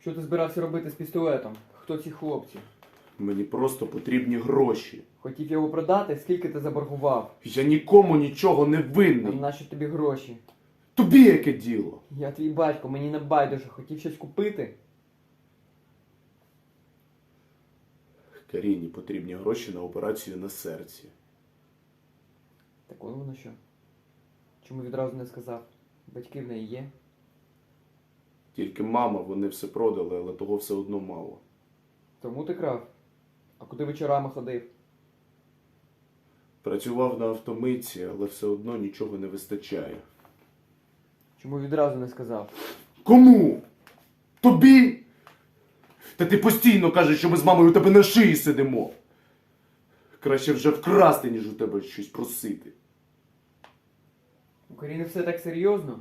Що ти збирався робити з пістолетом? Хто ці хлопці? Мені просто потрібні гроші. Хотів його продати? Скільки ти заборгував? Я нікому нічого не А винний. нащо тобі гроші? Тобі яке діло? Я твій батько, мені не байдуже, хотів щось купити. Каріні потрібні гроші на операцію на серці. Так воно що? Чому відразу не сказав? Батьки в неї є? Тільки мама, вони все продали, але того все одно мало. Тому ти крав. А куди вечорами ходив? Працював на автомитці, але все одно нічого не вистачає. Чому відразу не сказав? Кому? Тобі? Та ти постійно кажеш, що ми з мамою у тебе на шиї сидимо. Краще вже вкрасти, ніж у тебе щось просити. У Каріни все так серйозно?